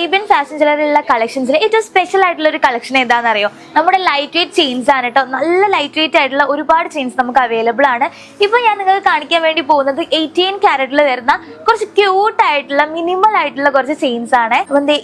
Arabian fashion ജ്വല്ലറിയിലുള്ള കളക്ഷൻസിൽ ഏറ്റവും special ആയിട്ടുള്ള ഒരു കളക്ഷൻ ഏതാണെന്ന് അറിയോ നമ്മുടെ ലൈറ്റ് വെയിറ്റ് ചെയിൻസ് ആണ് കേട്ടോ നല്ല ലൈറ്റ് വെയിറ്റ് ആയിട്ടുള്ള ഒരുപാട് ചെയിൻസ് നമുക്ക് അവൈലബിൾ ആണ്. ഇപ്പൊ ഞാൻ നിങ്ങൾക്ക് കാണിക്കാൻ വേണ്ടി പോകുന്നത് എയ്റ്റീൻ ക്യാരറ്റിൽ വരുന്ന കുറച്ച് ക്യൂട്ട് ആയിട്ടുള്ള മിനിമൽ ആയിട്ടുള്ള കുറച്ച് ചെയിൻസ് ആണ്.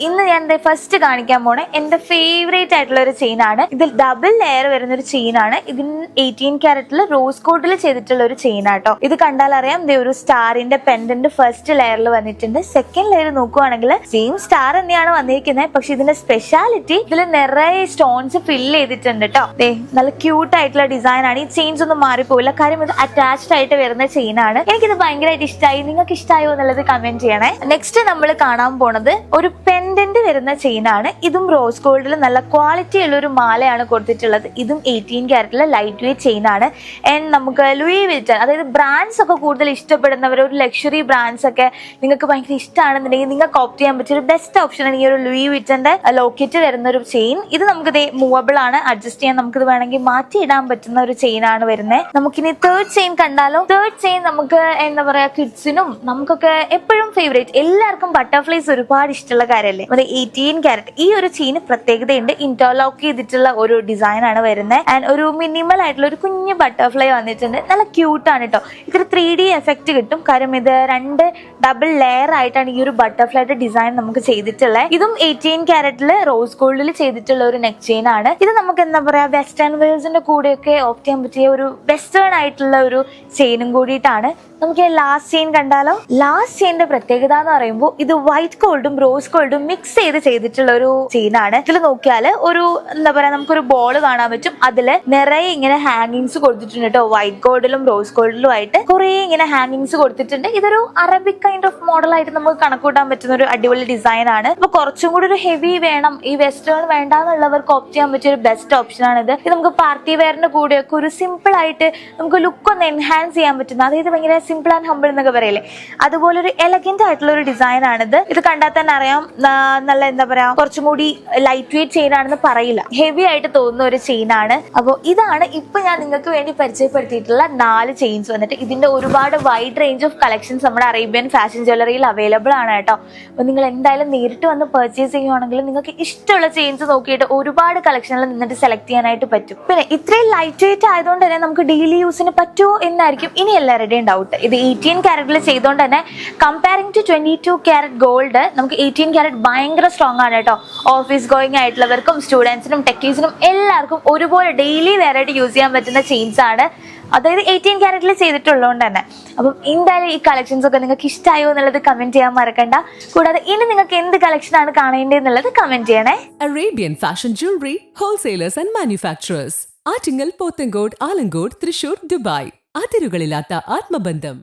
ഇന്ന് ഞാൻ ഫസ്റ്റ് കാണിക്കാൻ പോണേ എന്റെ ഫേവറേറ്റ് ആയിട്ടുള്ള ഒരു ചെയിൻ ആണ്. ഇതിൽ ഡബിൾ ലെയർ വരുന്ന ഒരു ചെയിൻ ആണ് ഇതിന് എയ്റ്റീൻ ക്യാരറ്റിൽ റോസ് കോട്ടിൽ ചെയ്തിട്ടുള്ള ഒരു ചെയിൻ ആട്ടോ ഇത് കണ്ടാൽ അറിയാം ഒരു സ്റ്റാറിന്റെ പെൻഡന്റ് ഫസ്റ്റ് ലെയറിൽ വന്നിട്ടുണ്ട്. സെക്കൻഡ് ലെയർ നോക്കുവാണെങ്കിൽ സെയിം സ്റ്റാർ തന്നെയാണ് വന്നിരിക്കുന്നത്. പക്ഷെ ഇതിന്റെ സ്പെഷ്യാലിറ്റി ഇതിൽ നിറയെ സ്റ്റോൺസ് ഫില്ല് ചെയ്തിട്ടുണ്ട് കേട്ടോ ദേ നല്ല ക്യൂട്ട് ആയിട്ടുള്ള ഡിസൈൻ ആണ്. ഈ ചെയിൻസ് ഒന്നും മാറിപ്പോയില്ല കാര്യം ഇത് അറ്റാച്ച്ഡ് ആയിട്ട് വരുന്ന ചെയിൻ ആണ്. എനിക്കിത് ഭയങ്കരമായിട്ട് ഇഷ്ടമായി നിങ്ങൾക്ക് ഇഷ്ടമായോ എന്നുള്ളത് കമന്റ് ചെയ്യണേ. നെക്സ്റ്റ് നമ്മൾ കാണാൻ പോണത് ഒരു പെൻഡന്റ് വരുന്ന ചെയിൻ ആണ്. ഇതും റോസ് ഗോൾഡിൽ നല്ല ക്വാളിറ്റി ഉള്ള ഒരു മാലയാണ് കൊടുത്തിട്ടുള്ളത്. ഇതും എയ്റ്റീൻ ക്യാരറ്റിലെ ലൈറ്റ് വെയിറ്റ് ചെയിൻ ആണ്. ആൻഡ് നമുക്ക് ലൂയി വിൽറ്റൺ അതായത് ബ്രാൻഡ്സ് ഒക്കെ കൂടുതൽ ഇഷ്ടപ്പെടുന്നവർ ഒരു ലക്ഷറി ബ്രാൻഡ്സ് ഒക്കെ നിങ്ങൾക്ക് ഭയങ്കര ഇഷ്ടമാണെന്നുണ്ടെങ്കിൽ നിങ്ങൾക്ക് ഓപ്റ്റ് ചെയ്യാൻ പറ്റിയ ഒരു ബെസ്റ്റ് ഓപ്ഷനാണ് ഈ ഒരു ലൂയി വിറ്റന്റെ ലോക്കറ്റ് വരുന്ന ഒരു ചെയിൻ ഇത് നമുക്ക് ദേ മൂവബിൾ ആണ്. അഡ്ജസ്റ്റ് ചെയ്യാൻ നമുക്ക് ഇത് വേണമെങ്കിൽ മാറ്റി ഇടാൻ പറ്റുന്ന ഒരു ചെയിൻ ആണ് വരുന്നത് നമുക്കിനി തേർഡ് ചെയിൻ കണ്ടാലോ? തേർഡ് ചെയിൻ നമുക്ക് എന്താ പറയാ കിഡ്സിനും നമുക്കൊക്കെ എപ്പോഴും ഫേവറേറ്റ് എല്ലാവർക്കും ബട്ടർഫ്ലൈസ് ഒരുപാട് ഇഷ്ടമുള്ള കാര്യമല്ലേ? അത് എയ്റ്റീൻ ക്യാരറ്റ് ഈ ഒരു ചെയിന് പ്രത്യേകതയുണ്ട്. ഇന്റർലോക്ക് ചെയ്തിട്ടുള്ള ഒരു ഡിസൈൻ ആണ് വരുന്നത് ആൻഡ് ഒരു മിനിമൽ ആയിട്ടുള്ള ഒരു കുഞ്ഞു ബട്ടർഫ്ലൈ വന്നിട്ടുണ്ട്. നല്ല ക്യൂട്ട് ആണ് കേട്ടോ ഇതിൽ ത്രീ ഡി എഫക്റ്റ് കിട്ടും. കാര്യം ഇത് രണ്ട് ഡബിൾ ലെയർ ആയിട്ടാണ് ഈ ഒരു ബട്ടർഫ്ലൈയുടെ ഡിസൈൻ നമുക്ക് ചെയ്തിട്ടുള്ളത്. ഇതും എയ്റ്റീൻ ക്യാരറ്റിൽ റോസ് ഗോൾഡിൽ ചെയ്തിട്ടുള്ള ഒരു നെക്ക് ചെയിൻ ആണ്. ഇത് നമുക്ക് എന്താ പറയാ വെസ്റ്റേൺ വെയർസിന്റെ കൂടെയൊക്കെ ഓപ്റ്റ് ചെയ്യാൻ പറ്റിയ ഒരു വെസ്റ്റേൺ ആയിട്ടുള്ള ഒരു ചെയിനും കൂടിയിട്ടാണ്. നമുക്ക് ലാസ്റ്റ് ചെയിൻ കണ്ടാലോ? ലാസ്റ്റ് ചെയിന്റെ പ്രത്യേകത എന്ന് പറയുമ്പോൾ ഇത് വൈറ്റ് ഗോൾഡും റോസ് ഗോൾഡും മിക്സ് ചെയ്ത് ചെയ്തിട്ടുള്ള ഒരു ചെയിൻ ആണ്. ഇതിൽ നോക്കിയാൽ ഒരു എന്താ പറയാ നമുക്കൊരു ബോൾ കാണാൻ പറ്റും. അതിൽ നിറയെ ഇങ്ങനെ ഹാങ്ങിങ്സ് കൊടുത്തിട്ടുണ്ട് കേട്ടോ വൈറ്റ് ഗോൾഡിലും റോസ് ഗോൾഡിലും ആയിട്ട് കുറെ ഇങ്ങനെ ഹാങ്ങിങ്സ് കൊടുത്തിട്ടുണ്ട്. ഇതൊരു അറബിക് കൈൻഡ് ഓഫ് മോഡൽ ആയിട്ട് നമുക്ക് കണക്കൂട്ടാൻ പറ്റുന്ന ഒരു അടിപൊളി ഡിസൈൻ ആണ്. അപ്പൊ കുറച്ചും കൂടി ഒരു ഹെവി വേണം. ഈ വെസ്റ്റേൺ വേണ്ടാന്നുള്ളവർക്ക് ഓപ്റ്റ് ചെയ്യാൻ പറ്റിയ ഒരു ബെസ്റ്റ് ഓപ്ഷൻ ആണ് ഇത്. ഇത് നമുക്ക് പാർട്ടി വെയറിന്റെ കൂടെയൊക്കെ ഒരു സിമ്പിൾ ആയിട്ട് നമുക്ക് ലുക്ക് ഒന്ന് എൻഹാൻസ് ചെയ്യാൻ പറ്റുന്ന അതായത് ഭയങ്കര സിമ്പിൾ ആൻഡ് ഹമ്പിൾ എന്നൊക്കെ പറയില്ലേ? അതുപോലെ ഒരു എലഗന്റ് ആയിട്ടുള്ള ഒരു ഡിസൈൻ ആണിത് ഇത്. കണ്ടാൽ തന്നെ അറിയാം നല്ല എന്താ പറയാ കുറച്ചും കൂടി ലൈറ്റ് വെയിറ്റ് ചെയിൻ ആണെന്ന് പറയില്ല. ഹെവി ആയിട്ട് തോന്നുന്ന ഒരു ചെയിൻ ആണ്. അപ്പോൾ ഇതാണ് ഇപ്പൊ ഞാൻ നിങ്ങൾക്ക് വേണ്ടി പരിചയപ്പെടുത്തിയിട്ടുള്ള നാല് ചെയിൻസ് വന്നിട്ട്. ഇതിന്റെ ഒരുപാട് വൈഡ് റേഞ്ച് ഓഫ് കളക്ഷൻസ് നമ്മുടെ അറേബ്യൻ ഫാഷൻ ജ്വല്ലറിയിൽ അവൈലബിൾ ആണ് കേട്ടോ. അപ്പൊ നിങ്ങൾ എന്തായാലും നേരിട്ട് വന്ന് പർച്ചേസ് ചെയ്യുവാണെങ്കിൽ നിങ്ങൾക്ക് ഇഷ്ടമുള്ള ചെയിൻസ് നോക്കിയിട്ട് ഒരുപാട് കളക്ഷനിൽ നിന്നിട്ട് സെലക്ട് ചെയ്യാനായിട്ട് പറ്റും. പിന്നെ ഇത്രയും ലൈറ്റ് വെയിറ്റ് ആയതുകൊണ്ട് തന്നെ നമുക്ക് ഡെയിലി യൂസിന് പറ്റുമോ എന്നായിരിക്കും ഇനി എല്ലാവരുടെയും ഡൗട്ട് ഇത് എയ്റ്റീൻ ക്യാരറ്റിൽ ചെയ്തുകൊണ്ട് തന്നെ comparing to twenty two carat gold നമുക്ക് എയ്റ്റീൻ ക്യാരറ്റ് ഭയങ്കര സ്ട്രോങ് ആണ് കേട്ടോ. ഓഫീസ് ഗോയിങ് ആയിട്ടുള്ളവർക്കും സ്റ്റുഡൻസിനും ടെക്കീസിനും എല്ലാവർക്കും ഒരുപോലെ ഡെയിലി വെറൈറ്റി യൂസ് ചെയ്യാൻ പറ്റുന്ന ചെയിൻസ് ആണ് അതായത് എയ്റ്റീൻ ക്യാരറ്റിൽ ചെയ്തിട്ടുള്ളതുകൊണ്ട് തന്നെ. അപ്പം എന്തായാലും ഈ കളക്ഷൻസ് ഒക്കെ നിങ്ങൾക്ക് ഇഷ്ടമായോ എന്നുള്ളത് കമന്റ് ചെയ്യാൻ മറക്കണ്ട. കൂടാതെ ഇനി നിങ്ങൾക്ക് എന്ത് കളക്ഷൻ ആണ് കാണേണ്ടത് എന്നുള്ളത് കമന്റ് ചെയ്യണേ. Arabian fashion jewellery wholesalers and manufacturers Attingal Pothencode Alamcode Thrissur Dubai. അതിരുകളില്ലാത്ത ആത്മബന്ധം.